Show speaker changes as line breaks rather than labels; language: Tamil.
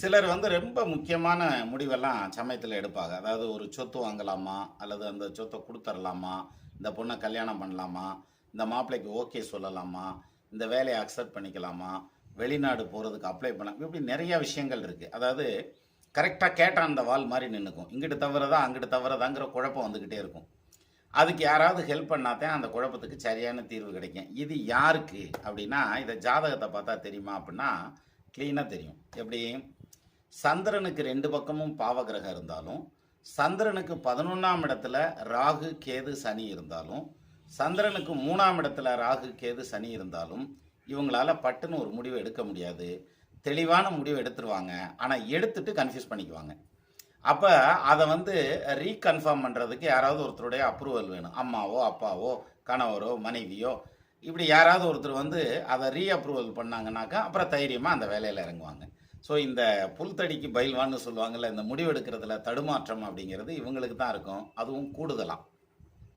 சிலர் வந்து ரொம்ப முக்கியமான முடிவெல்லாம் சமயத்தில் எடுப்பாங்க. அதாவது ஒரு சொத்து வாங்கலாமா? அல்லது அந்த சொத்தை கொடுத்துடலாமா இந்த பொண்ணை கல்யாணம் பண்ணலாமா? இந்த மாப்பிள்ளைக்கு ஓகே சொல்லலாமா? இந்த வேலையை அக்செப்ட் பண்ணிக்கலாமா? வெளிநாடு போகிறதுக்கு அப்ளை பண்ணலாம் இப்படி நிறைய விஷயங்கள் இருக்குது அதாவது கரெக்டாக கேட்டால் அந்த வால் மாதிரி நின்றுக்கும் இங்கிட்டு தவறதா அங்கிட்டு தவறதாங்கிற குழப்பம் வந்துக்கிட்டே இருக்கும். அதுக்கு யாராவது ஹெல்ப் பண்ணாதான் அந்த குழப்பத்துக்கு சரியான தீர்வு கிடைக்கும். இது யாருக்கு அப்படின்னா இதை ஜாதகத்தை பார்த்தா தெரியுமா அப்படின்னா க்ளீனாக தெரியும். எப்படி? சந்திரனுக்கு ரெண்டு பக்கமும் பாவகிரகம் இருந்தாலும் சந்திரனுக்கு பதினொன்றாம் இடத்துல ராகு கேது சனி இருந்தாலும் சந்திரனுக்கு மூணாம் இடத்துல ராகு கேது சனி இருந்தாலும் இவங்களால பட்டுன்னு ஒரு முடிவு எடுக்க முடியாது. தெளிவான முடிவு எடுத்துருவாங்க. ஆனால் எடுத்துட்டு கன்ஃபியூஸ் பண்ணிக்குவாங்க. அப்போ அதை வந்து ரீகன்ஃபார்ம் பண்ணுறதுக்கு யாராவது ஒருத்தருடைய அப்ரூவல் வேணும். அம்மாவோ அப்பாவோ கணவரோ மனைவியோ இப்படி யாராவது ஒருத்தர் வந்து அதை ரீ அப்ரூவல் பண்ணாங்கன்னாக்கா அப்புறம் தைரியமாக அந்த வேலையில் இறங்குவாங்க. ஸோ இந்த புல்தடிக்கு பயில்வான்னு சொல்லுவாங்கல்ல இந்த முடிவெடுக்கிறதுல தடுமாற்றம் அப்படிங்கிறது இவங்களுக்கு தான் இருக்கும். அதுவும் கூடுதலாம்